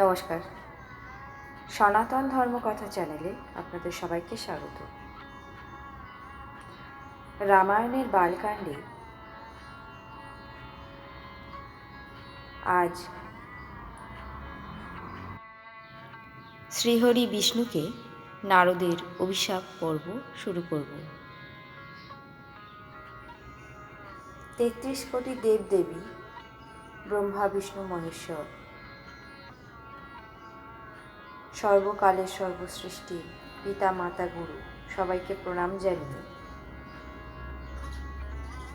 নমস্কার। সনাতন ধর্মকথা চ্যানেলে আপনাদের সবাইকে স্বাগত। রামায়ণের বালকাণ্ডে আজ শ্রীহরি বিষ্ণুকে নারদের অভিশাপ পর্ব শুরু করব। তেত্রিশ কোটি দেবদেবী ব্রহ্মা, বিষ্ণু, মহেশ্বর সর্বকালের সর্বসৃষ্টি, পিতা, মাতা, গুরু, সবাইকে প্রণাম জানিয়ে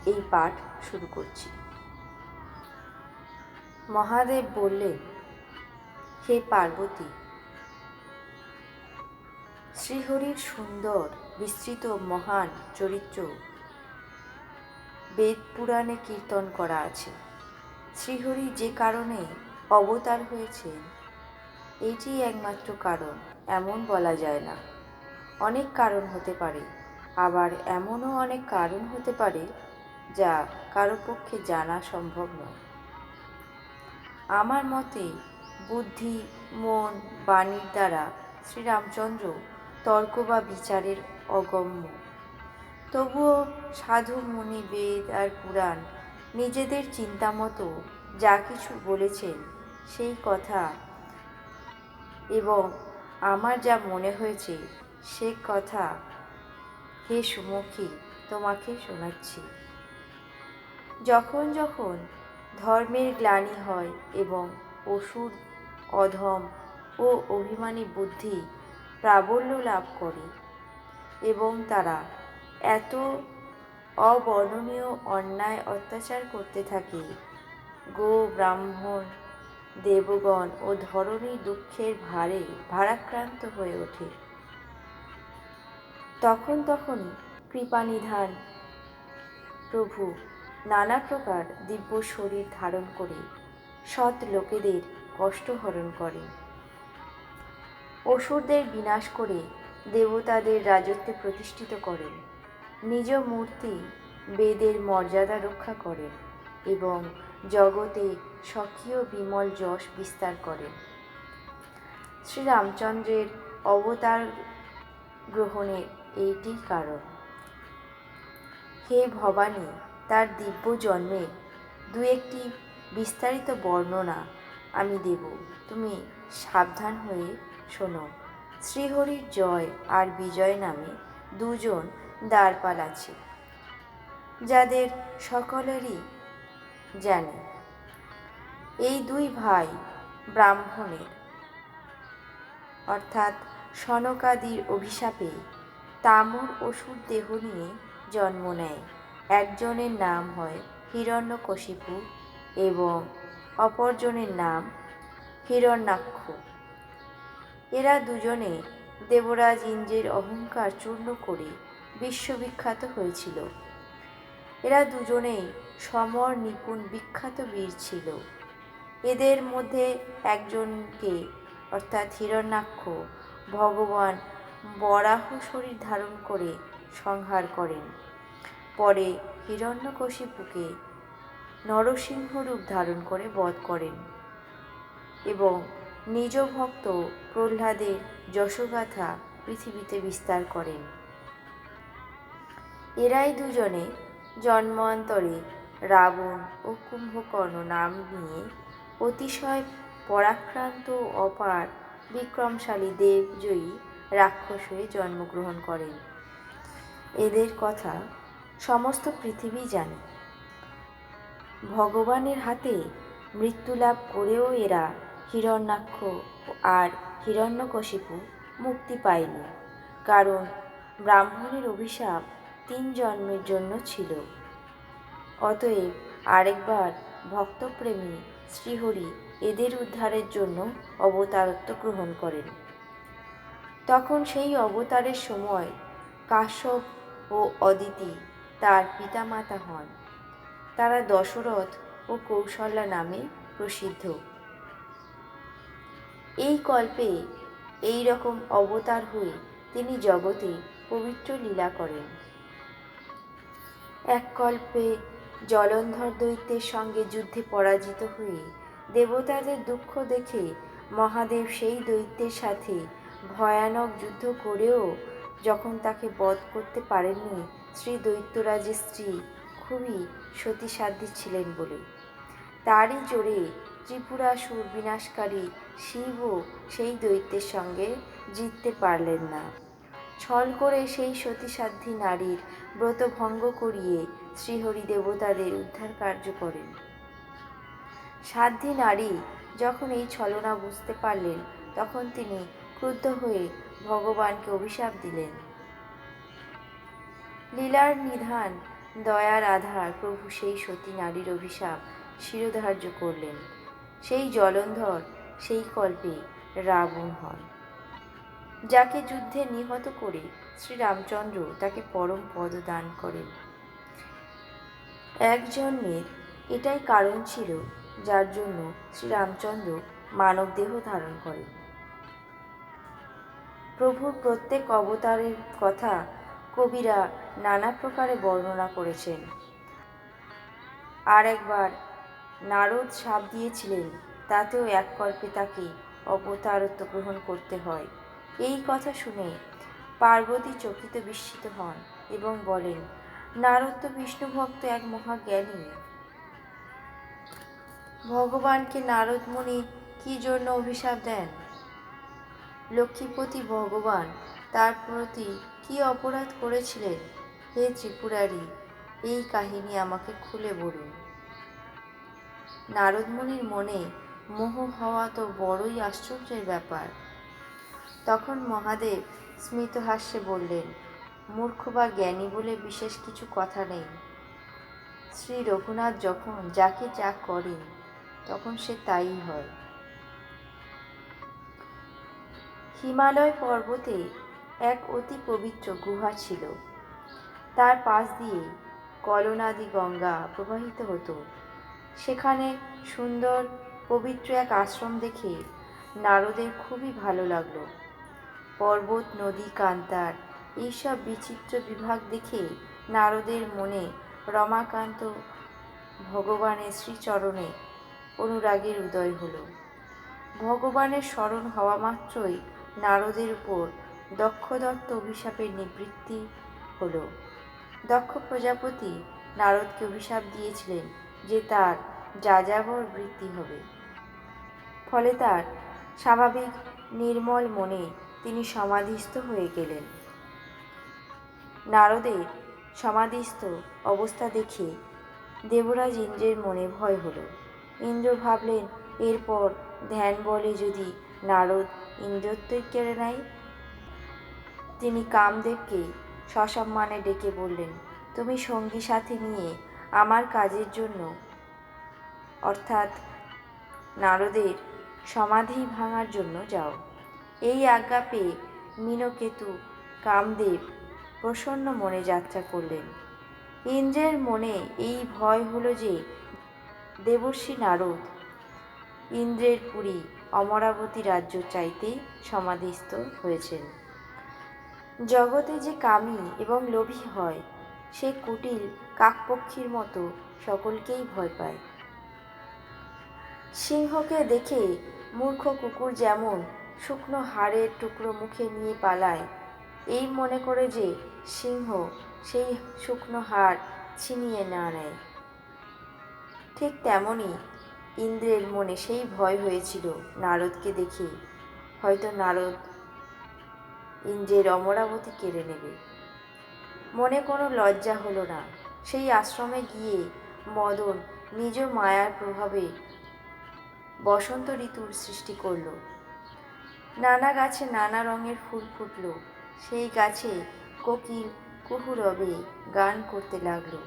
এই পাঠ শুরু করছি। মহাদেব বললেন, হে পার্বতী, শ্রীহরির সুন্দর, বিস্তৃত, মহান, চরিত্র বেদ পুরাণে কীর্তন করা আছে। শ্রীহরি যে কারণে অবতার হয়েছেন এটি একমাত্র কারণ, এমন বলা যায় না। অনেক কারণ হতে পারে, আবার এমনও অনেক কারণ হতে পারে যা কারও পক্ষে জানা সম্ভব নয়। আমার মতে, বুদ্ধি, মন, বাণীর দ্বারা শ্রীরামচন্দ্র তর্ক বা বিচারের অগম্য। তবুও সাধু, মুনি, বেদ আর পুরাণ নিজেদের চিন্তা মতো যা কিছু বলেছেন, সেই কথা এবং আমার যা মনে হয়েছে, সে কথা হে সুমুখী, তোমাকে শোনাচ্ছি। যখন যখন ধর্মের গ্লানি হয় এবং অসুর, অধম ও অভিমানী বুদ্ধি প্রাবল্য লাভ করে এবং তারা এত অবর্ণনীয় অন্যায় অত্যাচার করতে থাকে, গো ব্রাহ্মণ দেবগণ ও ধরণী দুঃখের ভারে ভারাক্রান্ত হয়ে ওঠে। তখন তখনই কৃপানিধান প্রভু নানা প্রকার দিব্য শরীর ধারণ করে সৎ লোকেদের কষ্ট হরণ করেন অসুরদের বিনাশ করে দেবতাদের রাজত্বে প্রতিষ্ঠিত করেন। নিজ মূর্তি বেদের মর্যাদা রক্ষা করেন এবং জগতে স্বকীয় বিমল যশ বিস্তার করেন শ্রীরামচন্দ্রের অবতার গ্রহণের এইটি কারণ। হে ভবানী, তার দিব্য জন্মে দু একটি বিস্তারিত বর্ণনা আমি দেব। তুমি সাবধান হয়ে শোনো। শ্রীহরির জয় আর বিজয় নামে দুজন দ্বারপাল আছে, যাদের সকলেরই জানে। এই দুই ভাই ব্রাহ্মণের। অর্থাৎ সনকাদির অভিশাপে তামর অসুর দেহ নিয়ে জন্ম নেয়। একজনের নাম হয় হিরণ্যকশিপু এবং অপরজনের নাম হিরণ্যাক্ষ। এরা দুজনে দেবরাজ ইন্দ্রের অহংকার চূর্ণ করে বিশ্ববিখ্যাত হয়েছিল। এরা দুজনেই সমর নিপুণ বিখ্যাত বীর ছিল। এদের মধ্যে একজনকে, অর্থাৎ হিরণ্যাক্ষ, ভগবান বরাহ শরীর ধারণ করে সংহার করেন। পরে হিরণ্যকশিপুকে নরসিংহ রূপ ধারণ করে বধ করেন এবং নিজ ভক্ত প্রহ্লাদের যশোগাথা পৃথিবীতে বিস্তার করেন। এরাই দুজনে জন্মান্তরে রাবণ ও কুম্ভকর্ণ নাম নিয়ে অতিশয় পরাক্রান্ত অপার বিক্রমশালী দেবজয়ী রাক্ষস হয়ে জন্মগ্রহণ করেন। এদের কথা সমস্ত পৃথিবী জানে। ভগবানের হাতে মৃত্যু লাভ করেও এরা হিরণ্যাক্ষ আর হিরণ্যকশিপু মুক্তি পায়নি। কারণ ব্রাহ্মণের অভিশাপ তিন জন্মের জন্য ছিল। অতএব আরেকবার ভক্তপ্রেমী শ্রীহরি এদের উদ্ধারের জন্য অবতারত্ব গ্রহণ করেন। তখন সেই অবতারের সময় কাশ্যপ ও অদিতি তার পিতামাতা হন। তারা দশরথ ও কৌশল্যা নামে প্রসিদ্ধ। এই কল্পে এই রকম অবতার হয়ে তিনি জগতে পবিত্র লীলা করেন। এক কল্পে জলন্ধর দৈত্যের সঙ্গে যুদ্ধে পরাজিত হয়ে দেবতাদের দুঃখ দেখে মহাদেব সেই দৈত্যের সাথে ভয়ানক যুদ্ধ করেও যখন তাকে বধ করতে পারেননি, শ্রী দৈত্যরাজের স্ত্রী খুবই সতীসাধ্যী ছিলেন বলে। তারই জোরে ত্রিপুরাসুর বিনাশকারী শিবও সেই দৈত্যের সঙ্গে জিততে পারলেন না। ছল করে সেই সতীসাধ্যী নারীর ব্রত ভঙ্গ করিয়ে শ্রীহরি দেবতাদের উদ্ধার কার্য করেন। সাধ্যী নারী যখন এই ছলনা বুঝতে পারলেন, তখন তিনি ক্রুদ্ধ হয়ে ভগবানকে অভিশাপ দিলেন। লীলার নিধান, দয়ার আধার প্রভু সেই সতী নারীর অভিশাপ শিরোধার্য করলেন। সেই জলন্ধর, সেই কল্পে রাবণ হন, যাকে যুদ্ধে নিহত করে শ্রীরামচন্দ্র তাকে পরম পদ দান করেন। এক জন্মের এটাই কারণ ছিল যার জন্য শ্রীরামচন্দ্র মানব দেহ ধারণ করেন। প্রভুর প্রত্যেক অবতারের কথা কবিরা নানা প্রকারে বর্ণনা করেছেন। আর একবার নারদ সাপ দিয়েছিলেন, তাতেও এক কল্পে তাকে অবতারত্ব গ্রহণ করতে হয়। এই কথা শুনে পার্বতী চকিত বিস্মিত হন এবং বলেন, নারদ তো বিষ্ণু ভক্ত এক মহাজ্ঞানী। ভগবানকে নারদ মুনি কি জন্য অভিশাপ দেন? লক্ষ্মীপতি ভগবান তার প্রতি কি অপরাধ করেছিলেন? হে ত্রিপুরারি, এই কাহিনী আমাকে খুলে বলুন। নারদমুনির মনে মোহ হওয়া তো বড়ই আশ্চর্যের ব্যাপার। তখন মহাদেব স্মিত হাস্যে বললেন, মূর্খ বা জ্ঞানী বলে বিশেষ কিছু কথা নেই। শ্রী রঘুনাথ যখন যাকে যা করেন, তখন সে তাই হয়। হিমালয় পর্বতে এক অতি পবিত্র গুহা ছিল। তার পাশ দিয়ে কলনাদি গঙ্গা প্রবাহিত হতো। সেখানে সুন্দর, পবিত্র এক আশ্রম দেখে নারদের খুবই ভালো লাগল। পর্বত, নদী, কান্তার। এইসব বিচিত্র বিভাগ দেখে নারদের মনে রমাকান্ত ভগবানের শ্রীচরণে অনুরাগের উদয় হলো। ভগবানের স্মরণ হওয়া মাত্রই নারদের উপর দক্ষদত্ত অভিশাপের নিবৃত্তি হলো। দক্ষ প্রজাপতি নারদকে অভিশাপ দিয়েছিলেন যে তার যাযাবর বৃত্তি হবে। ফলে তার স্বাভাবিক নির্মল মনে তিনি সমাধিস্থ হয়ে গেলেন। নারদের সমাধিস্থ অবস্থা দেখে দেবরাজ ইন্দ্রের মনে ভয় হলো। ইন্দ্র ভাবলেন, এরপর ধ্যান বলে যদি নারদ ইন্দ্রত্বই কেড়ে নেয় তিনি কামদেবকে সসম্মানে ডেকে বললেন, তুমি সঙ্গী সাথে নিয়ে আমার কাজের জন্য অর্থাৎ নারদের সমাধি ভাঙার জন্য যাও। এই আজ্ঞা পেয়ে মীনকেতু কামদেব প্রসন্ন মনে যাত্রা করলেন। ইন্দ্রের মনে এই ভয় হলো যে দেবর্ষী নারদ ইন্দ্রের পুরী অমরাবতী রাজ্য চাইতে সমাধিস্থ হয়েছেন। জগতে যে কামী এবং লোভী হয়, সে কুটিল কাকপক্ষীর মতো সকলকেই ভয় পায়। সিংহকে দেখে মূর্খ কুকুর যেমন শুকনো হাড়ের টুকরো মুখে নিয়ে পালায়। এই মনে করে যে সিংহ সেই শুকনো হাড় ছিনিয়ে না নেয়। ঠিক তেমনই ইন্দ্রের মনে সেই ভয় হয়েছিল নারদকে দেখে। হয়তো নারদ ইন্দ্রের অমরাবতী কেড়ে নেবে। মনে কোনো লজ্জা হলো না। সেই আশ্রমে গিয়ে মদন নিজ মায়ার প্রভাবে বসন্ত ঋতুর সৃষ্টি করল। নানা গাছে নানা রঙের ফুল ফুটল। সেই গাছে কোকিল কুহুরবে গান করতে লাগল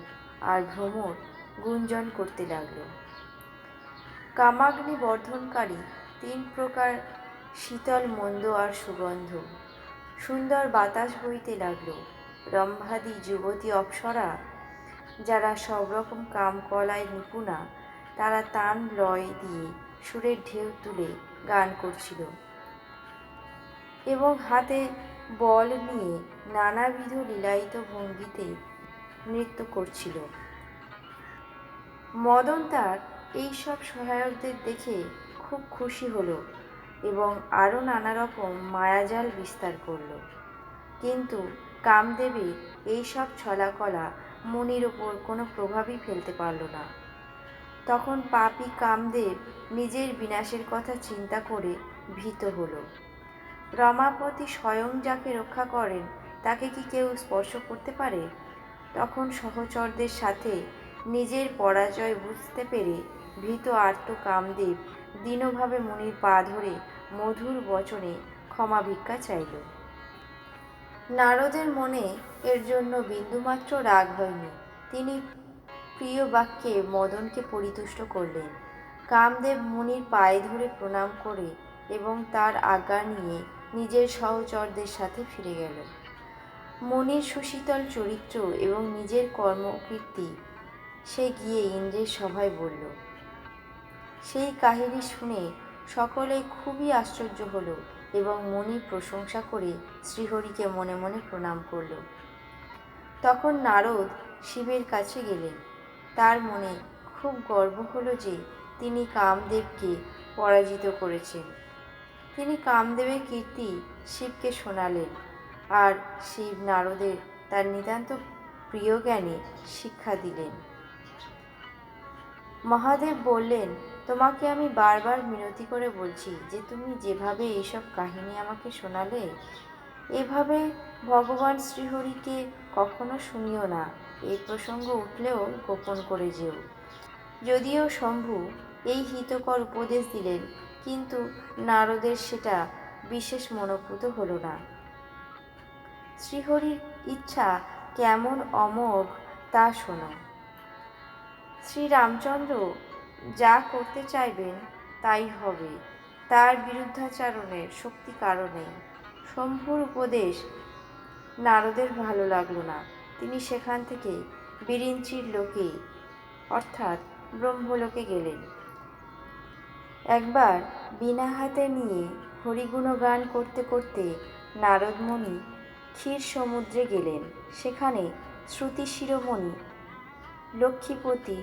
আর ভ্রমর গুঞ্জন করতে লাগল। কামাগ্নি বর্ধনকারী তিন প্রকার শীতল, মন্দ আর সুগন্ধ। সুন্দর বাতাস বইতে লাগল। রম্ভাদি যুবতী অপ্সরা, যারা সব রকম কাম কলায় নিপুণা, তারা তান লয় দিয়ে সুরের ঢেউ তুলে গান করছিল। এবং হাতে বল নিয়ে নানাবিধ লীলায়িত ভঙ্গিতে নৃত্য করছিল। মদন তার এইসব সহায়কদের দেখে খুব খুশি হলো এবং আরও নানা রকম মায়াজাল বিস্তার করল। কিন্তু কামদেবীর এইসব ছলাকলা মনির ওপর কোনো প্রভাবই ফেলতে পারল না। তখন পাপি কামদেব নিজের বিনাশের কথা চিন্তা করে ভীত হলো। রমাপতি স্বয়ং যাকে রক্ষা করেন, তাকে কি কেউ স্পর্শ করতে পারে? তখন সহচরদের সাথে নিজের পরাজয় বুঝতে পেরে ভীত আর্ত কামদেব দীনভাবে মুনির পা ধরে মধুর বচনে ক্ষমা ভিক্ষা চাইল। নারদের মনে এর জন্য বিন্দুমাত্র রাগ হয়নি। তিনি প্রিয় বাক্যে মদনকে পরিতুষ্ট করলেন। কামদেব মুনির পায়ে ধরে প্রণাম করে এবং তার আজ্ঞা নিয়ে নিজের সহচরদের সাথে ফিরে গেল মনের সুশীতল চরিত্র এবং নিজের কর্মকীর্তি, সে গিয়ে ইন্দ্রের সভায় বলল, সেই কাহিনী শুনে সকলে খুবই আশ্চর্য হলো এবং মনি প্রশংসা করে শ্রীহরিকে মনে মনে প্রণাম করল। তখন নারদ শিবের কাছে গেলেন। তার মনে খুব গর্ব হলো যে তিনি কামদেবকে পরাজিত করেছেন। তিনি কামদেবের কীর্তি শিবকে শোনালেন আর শিব নারদের তার নিতান্ত প্রিয় জ্ঞানে শিক্ষা দিলেন। মহাদেব বললেন, তোমাকে আমি বারবার মিনতি করে বলছি যে তুমি যেভাবে এইসব কাহিনী আমাকে শোনালে, এভাবে ভগবান শ্রীহরিকে কখনো শুনিও না। এই প্রসঙ্গ উঠলেও গোপন করে যেও। যদিও শম্ভু এই হিতকর উপদেশ দিলেন কিন্তু নারদের সেটা বিশেষ মনোভূত হলো না। শ্রীহরির ইচ্ছা কেমন অমোঘ তা শোনো। শ্রীরামচন্দ্র যা করতে চাইবেন তাই হবে। তার বিরুদ্ধাচারণের শক্তি কারণে শম্ভুর উপদেশ নারদের ভালো লাগল না। তিনি সেখান থেকে বিরিঞ্চির লোকে অর্থাৎ ব্রহ্মলোকে গেলেন। একবার বিনা হাতে নিয়ে হরিগুণ গান করতে করতে নারদমণি ক্ষীর সমুদ্রে গেলেন। সেখানে শ্রুতি শিরোমণি, লক্ষ্মীপতি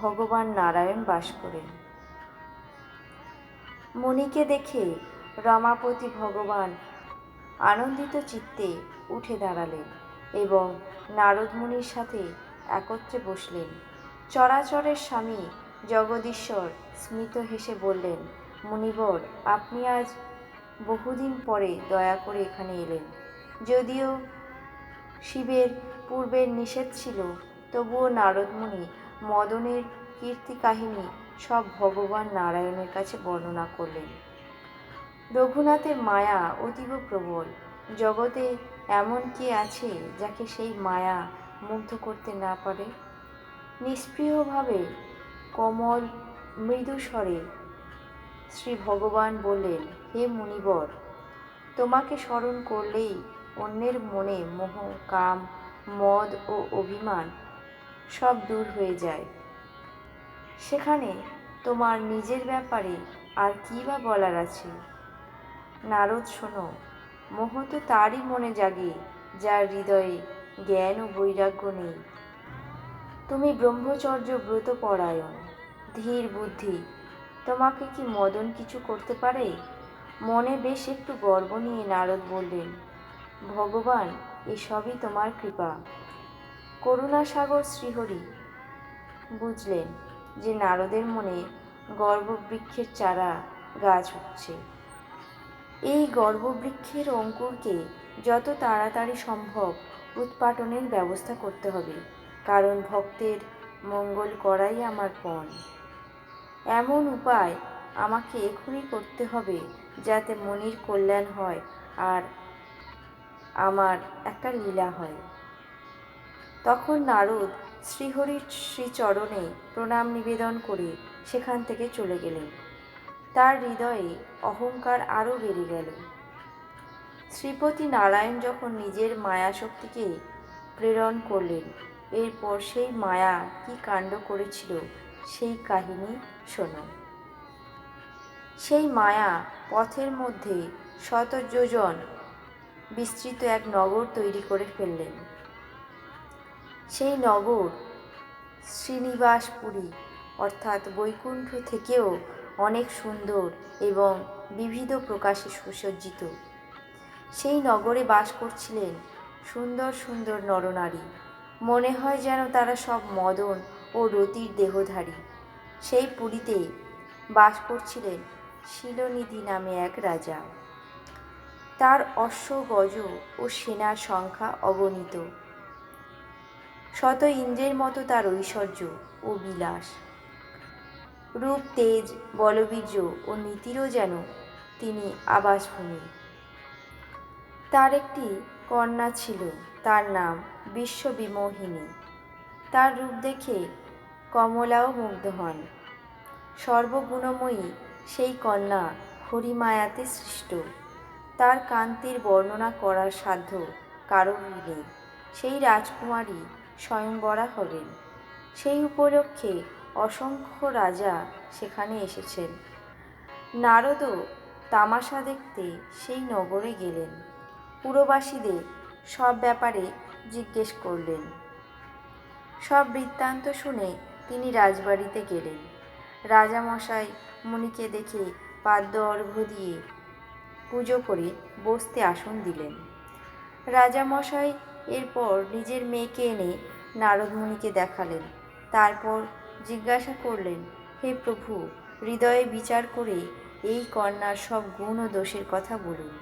ভগবান নারায়ণ বাস করেন। মণিকে দেখে রমাপতি ভগবান আনন্দিত চিত্তে উঠে দাঁড়ালেন এবং নারদমণির সাথে একত্রে বসলেন। চরাচরের স্বামী জগদীশ্বর স্মিত হেসে বললেন মুনিবর আপনি আজ বহুদিন পরে দয়া করে এখানে এলেন। যদিও শিবের পূর্বের নিষেধ ছিল, তবুও নারদমুনি মদনের কীর্তি কাহিনী সব ভগবান নারায়ণের কাছে বর্ণনা করলেন। রঘুনাথের মায়া অতীব প্রবল। জগতে এমন কে আছে যাকে সেই মায়া মুগ্ধ করতে না পারে? নিষ্প্রিয়ভাবে কমল মৃদু স্বরে, শ্রী ভগবান বললেন, হে মুনিবর, তোমাকে স্মরণ করলেই অন্যের মনে মোহ, কাম, মদ ও অভিমান সব দূর হয়ে যায়। সেখানে তোমার নিজের ব্যাপারে আর কী বা বলার আছে? নারদ, শোনো, মোহ তো তারই মনে জাগে, যার হৃদয়ে জ্ঞান ও বৈরাগ্য নেই। তুমি ব্রহ্মচর্য ব্রত পরায়ণ ধীর বুদ্ধি। তোমাকে কি মদন কিছু করতে পারে? মনে বেশ একটু গর্ব নিয়ে নারদ বললেন, ভগবান, এসবই তোমার কৃপা। করুণাসাগর শ্রীহরি। বুঝলেন যে নারদের মনে গর্ভবৃক্ষের চারা গাছ উঠছে। এই গর্ভবৃক্ষের অঙ্কুরকে যত তাড়াতাড়ি সম্ভব উৎপাটনের ব্যবস্থা করতে হবে, কারণ ভক্তের মঙ্গল করাই আমার পণ। এমন উপায় আমাকে এখনই করতে হবে যাতে মনির কল্যাণ হয় আর আমার একটা লীলা হয়। তখন নারদ শ্রীহরির শ্রীচরণে প্রণাম নিবেদন করে সেখান থেকে চলে গেলেন। তার হৃদয়ে অহংকার আরও বেড়ে গেল। শ্রীপতি নারায়ণ যখন নিজের মায়া শক্তিকে প্রেরণ করলেন, এরপর সেই মায়া কি কাণ্ড করেছিল সেই কাহিনী শোনো। সেই মায়া পথের মধ্যে শত যোজন বিস্তৃত এক নগর তৈরি করে ফেললেন। সেই নগর শ্রীনিবাসপুরী, অর্থাৎ বৈকুণ্ঠ থেকেও অনেক সুন্দর এবং বিবিধ প্রকাশে সুসজ্জিত। সেই নগরে বাস করছিলেন সুন্দর সুন্দর নরনারী। মনে হয় যেন তারা সব মদন ও রতির দেহধারী। সেই পুরীতে বাস করছিলেন শিলনিধি নামে এক রাজা। তার অশ্ব গজ ও সেনার সংখ্যা অগণিত। শত ইন্দ্রের মতো তার ঐশ্বর্য ও বিলাস। রূপ, তেজ, বলবীর্য ও নীতিরও যেন তিনি আবাসভূমি। তার একটি কন্যা ছিল, তার নাম বিশ্ববিমোহিনী। তার রূপ দেখে কমলাও মুগ্ধ হন। সর্বগুণময়ী সেই কন্যা হরিমায়াতে সৃষ্ট। তার কান্তির বর্ণনা করার সাধ্য কারোরই নেই। সেই রাজকুমারী স্বয়ংবরা হলেন। সেই উপলক্ষে অসংখ্য রাজা সেখানে এসেছেন। নারদও তামাশা দেখতে সেই নগরে গেলেন। পুরবাসীদের সব ব্যাপারে জিজ্ঞেস করলেন। সব বৃত্তান্ত শুনে তিনি রাজবাড়িতে গেলেন। রাজামশাই মুনিকে দেখে পাদ্য অর্ঘ্য দিয়ে পুজো করে বসতে আসন দিলেন। রাজামশাই এরপর নিজের মেয়েকে এনে নারদমুনিকে দেখালেন। তারপর জিজ্ঞাসা করলেন, হে প্রভু, হৃদয়ে বিচার করে এই কন্যার সব গুণ ও দোষের কথা বলুন।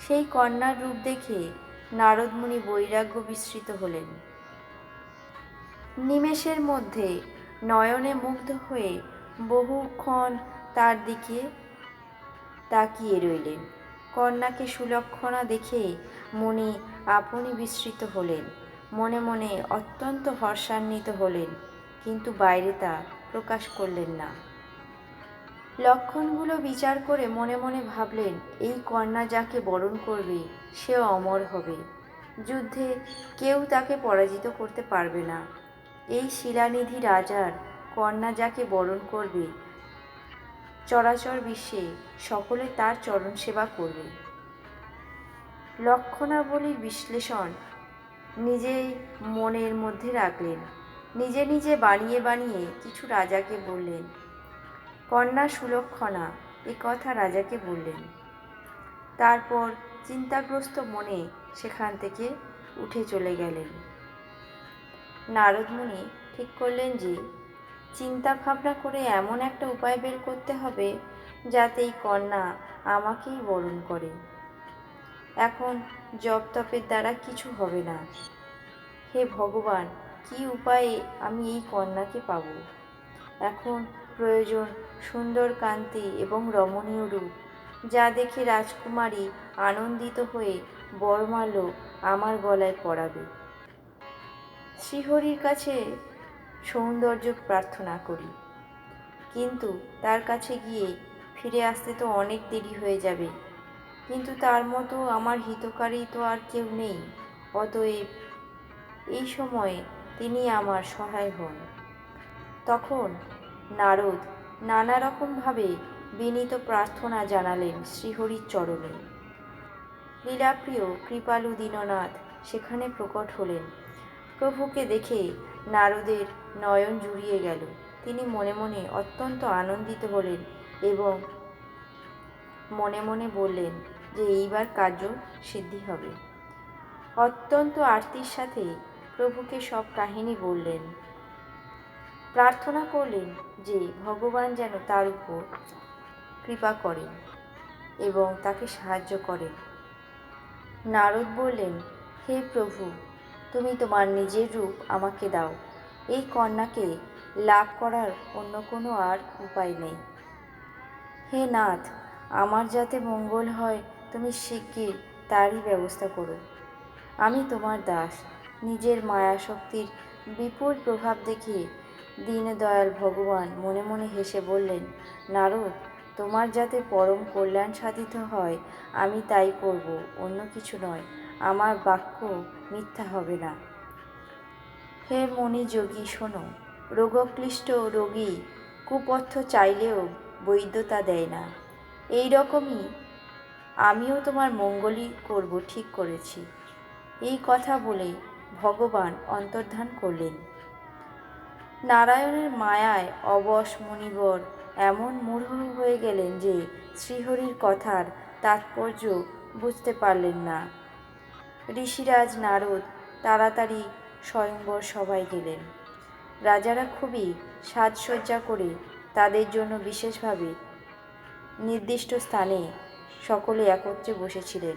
সেই কন্যার রূপ দেখে নারদমুনি বৈরাগ্য বিস্মৃত হলেন। নিমেষের মধ্যে নয়নে মুগ্ধ হয়ে বহুক্ষণ তার দিকে তাকিয়ে রইলেন। কন্যাকে সুলক্ষণা দেখে মুনি আপনি বিস্মৃত হলেন, মনে মনে অত্যন্ত হর্ষান্বিত হলেন, কিন্তু বাইরে তা প্রকাশ করলেন না। লক্ষণগুলো বিচার করে মনে মনে ভাবলেন, এই কন্যা যাকে বরণ করবে, সেও অমর হবে। যুদ্ধে কেউ তাকে পরাজিত করতে পারবে না। এই শিলানিধি রাজার কন্যা যাকে বরণ করবে, চরাচর বিশ্বে সকলে তার চরণ সেবা করবে। লক্ষণাবলীর বিশ্লেষণ নিজেই মনের মধ্যে রাখলেন। নিজে নিজে বানিয়ে বানিয়ে কিছু রাজাকে বললেন, কন্যা সুলক্ষণা, এ কথা রাজাকে বললেন। তারপর চিন্তাগ্রস্ত মনে সেখান থেকে উঠে চলে গেলেন। নারদমুনি ঠিক করলেন যে চিন্তা ভাবনা করে এমন একটা উপায় বের করতে হবে যাতে এই কন্যা আমাকেই বরণ করে। এখন জপ তপের দ্বারা কিছু হবে না। হে ভগবান, কি উপায়ে আমি এই কন্যাকে পাব? এখন প্রয়োজন সুন্দর কান্তি এবং রমণীয় রূপ, যা দেখে রাজকুমারী আনন্দিত হয়ে বরমাল্য আমার গলায় পড়াবে শ্রীহরির কাছে সৌন্দর্য প্রার্থনা করি। কিন্তু তার কাছে গিয়ে ফিরে আসতে তো অনেক দেরি হয়ে যাবে। কিন্তু তার মতো আমার হিতকারী তো আর কেউ নেই। অতএব এই সময়ে তিনি আমার সহায় হন। তখন নারদ নানা রকমভাবে বিনীত প্রার্থনা জানালেন শ্রীহরির চরণে। লীলাপ্রিয় কৃপালু দীননাথ সেখানে প্রকট হলেন। প্রভুকে দেখে নারদের নয়ন জুড়িয়ে গেল। তিনি মনে মনে অত্যন্ত আনন্দিত হলেন এবং মনে মনে বললেন যে এইবার কার্য সিদ্ধি হবে। অত্যন্ত আরতির সাথে প্রভুকে সব কাহিনী বললেন। প্রার্থনা করলেন যে ভগবান যেন তার উপর কৃপা করেন এবং তাকে সাহায্য করেন। নারদ বললেন, হে প্রভু তুমি তোমার নিজের রূপ আমাকে দাও। এই কন্যাকে লাভ করার অন্য কোনো আর উপায় নেই। হে নাথ, আমার যাতে মঙ্গল হয়, তুমি শিগগির তারই ব্যবস্থা করো। আমি তোমার দাস। নিজের মায়া শক্তির বিপুল প্রভাব দেখে দীনদয়াল ভগবান মনে মনে হেসে বললেন, নারদ, তোমার যাতে পরম কল্যাণ সাধিত হয়, আমি তাই করব, অন্য কিছু নয়। আমার বাক্য মিথ্যা হবে না। হে মণি যোগী শোনো, রোগক্লিষ্ট রোগী কুপথ্য চাইলেও বৈধতা দেয় না। এই রকমই আমিও তোমার মঙ্গলই করব, ঠিক করেছি। এই কথা বলে ভগবান অন্তর্ধান করলেন। নারায়ণের মায়ায় অবশ মণিবর এমন মূঢ় হয়ে গেলেন যে শ্রীহরির কথার তাৎপর্য বুঝতে পারলেন না। ঋষিরাজ নারদ তাড়াতাড়ি স্বয়ংবর সভায় গেলেন। রাজারা খুবই সাজসজ্জা করে তাদের জন্য বিশেষভাবে নির্দিষ্ট স্থানে সকলে একত্রে বসেছিলেন।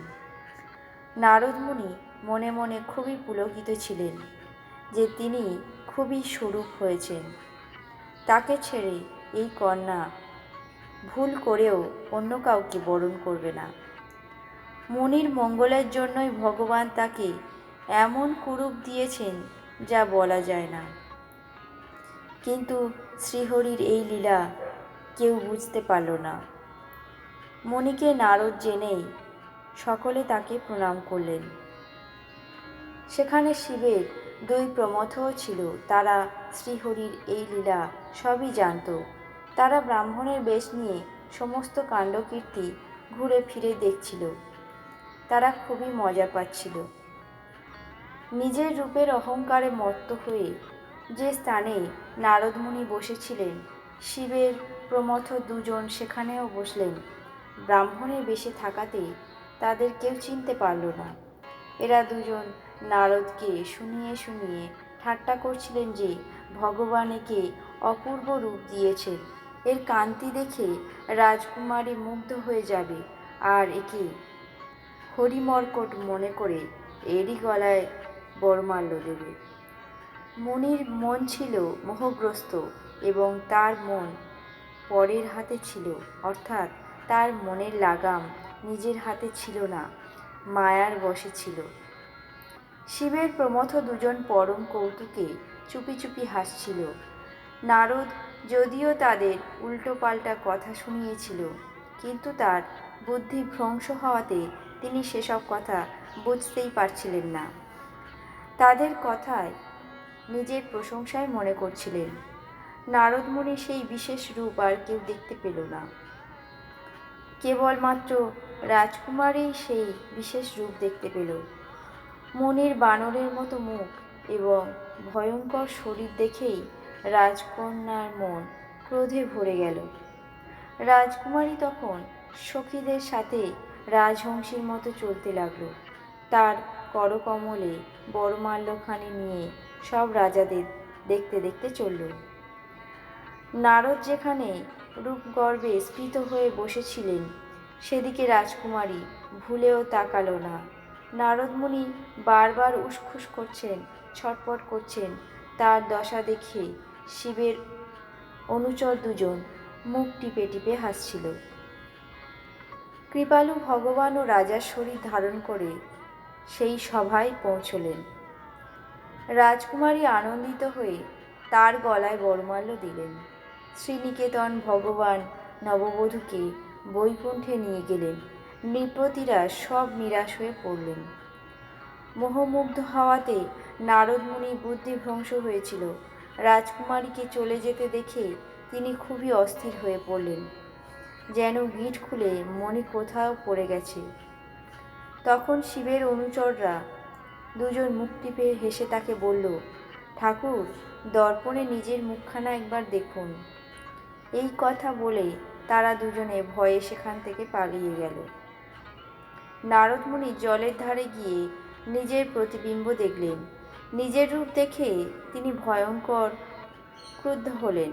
নারদমুনি মনে মনে খুবই পুলকিত ছিলেন যে তিনি খুবই স্বরূপ হয়েছেন। তাকে ছেড়ে এই কন্যা ভুল করেও অন্য কাউকে বরণ করবে না। মনির মঙ্গলের জন্যই ভগবান তাকে এমন কুরূপ দিয়েছেন যা বলা যায় না। কিন্তু শ্রীহরির এই লীলা কেউ বুঝতে পারল না। মণিকে নারদ জেনেই সকলে তাকে প্রণাম করলেন। সেখানে শিবের দুই প্রমথও ছিল, তারা শ্রীহরির এই লীলা সবই জানত। তারা ব্রাহ্মণের বেশ নিয়ে সমস্ত কাণ্ডকীর্তি ঘুরে ফিরে দেখছিল। তারা খুবই মজা পাচ্ছিল। নিজের রূপের অহংকারে মত্ত হয়ে যে স্থানে নারদমুনি বসেছিলেন, শিবের প্রমথ দুজন সেখানেও বসলেন। ব্রাহ্মণের বেশে থাকাতে তাদের কেউ চিনতে পারল না। এরা দুজন নারদকে শুনিয়ে শুনিয়ে ঠাট্টা করছিলেন যে ভগবান একে অপূর্ব রূপ দিয়েছেন। এর কান্তি দেখে রাজকুমারী মুগ্ধ হয়ে যাবে, আর একে হরিমর্কট মনে করে এরই গলায় বরমাল্য দেবে। মনির মন ছিল মোহগ্রস্ত এবং তার মন পরের হাতে ছিল, অর্থাৎ তার মনের লাগাম নিজের হাতে ছিল না, মায়ার বসে ছিল। শিবের প্রমথ দুজন পরম কৌতুকে চুপি চুপি হাসছিল। নারদ যদিও তাদের উল্টোপাল্টা কথা শুনিয়েছিল, কিন্তু তার বুদ্ধি ভ্রংশ হওয়াতে তিনি সেসব কথা বুঝতেই পারছিলেন না। তাদের কথায় নিজের প্রশংসায় মনে করছিলেন। নারদমণি সেই বিশেষ রূপ আর কেউ দেখতে পেল না। কেবলমাত্র রাজকুমারই সেই বিশেষ রূপ দেখতে পেল। মনির বানরের মতো মুখ এবং ভয়ঙ্কর শরীর দেখেই রাজকন্যার মন ক্রোধে ভরে গেল। রাজকুমারী তখন সখীদের সাথে রাজহংসীর মতো চলতে লাগল। তার করকমলে বড়মাল্যখানি নিয়ে সব রাজাদের দেখতে দেখতে চলল। নারদ যেখানে রূপগর্বে স্ফীত হয়ে বসেছিলেন, সেদিকে রাজকুমারী ভুলেও তাকালো না। নারদমুনি বারবার উসখুস করছেন, ছটপট করছেন, তার দশা দেখে শিবের অনুচর দুজন মুখ টিপে টিপে হাসছিল। কৃপালু ভগবান ও রাজার শরীর ধারণ করে সেই সভায় পৌঁছলেন। রাজকুমারী আনন্দিত হয়ে তার গলায় বরমাল্য দিলেন। শ্রীনিকেতন ভগবান নববধূকে বৈকুণ্ঠে নিয়ে গেলেন। নৃপতিরা সব নিরাশ হয়ে পড়লেন। মোহমুগ্ধ হওয়াতে নারদমুনি বুদ্ধিভ্রংশ হয়েছিল। রাজকুমারীকে চলে যেতে দেখে তিনি খুবই অস্থির হয়ে পড়লেন। যেন গিট খুলে মণি কোথাও পড়ে গেছে। তখন শিবের অনুচররা দুজন মুখ পেয়ে হেসে তাকে বলল, ঠাকুর, দর্পণে নিজের মুখখানা একবার দেখুন। এই কথা বলে তারা দুজনে ভয়ে সেখান থেকে পালিয়ে গেল। নারদমুনি জলের ধারে গিয়ে নিজের প্রতিবিম্ব দেখলেন। নিজের রূপ দেখে তিনি ভয়ঙ্কর, ক্রুদ্ধ হলেন।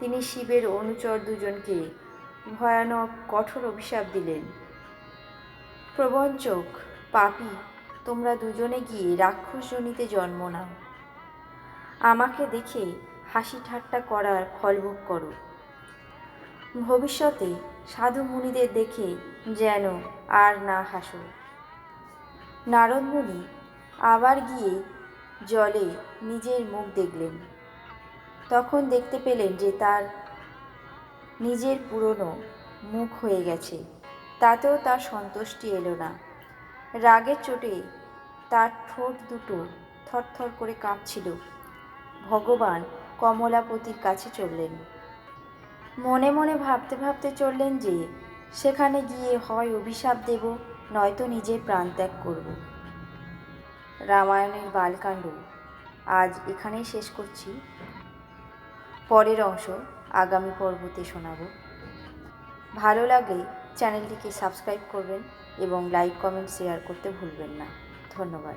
তিনি শিবের অনুচর দুজনকে ভয়ানক, কঠোর অভিশাপ দিলেন। প্রবঞ্চক পাপী, তোমরা দুজনে গিয়ে রাক্ষসজনিতে জন্ম নাও। আমাকে দেখে হাসি ঠাট্টা করার ফলভোগ করো। ভবিষ্যতে সাধু মুনিদের দেখে যেন আর না হাসো। নারদমুনি আবার গিয়ে জলে নিজের মুখ দেখলেন। তখন দেখতে পেলেন যে তার নিজের পুরনো মুখ হয়ে গেছে। তাতেও তার সন্তুষ্টি এলো না। রাগের চোটে তার ঠোঁট দুটো থরথর করে কাঁপছিল। ভগবান কমলাপতির কাছে চললেন। মনে মনে ভাবতে ভাবতে চললেন যে, সেখানে গিয়ে হয় অভিশাপ দেব, নয়তো নিজের প্রাণত্যাগ করব। রামায়ণের বালকাণ্ড আজ এখানেই শেষ করছি। পরের অংশ আগামী পর্বতে শোনাব। ভালো লাগলে চ্যানেলটিকে সাবস্ক্রাইব করবেন এবং লাইক, কমেন্ট, শেয়ার করতে ভুলবেন না। ধন্যবাদ।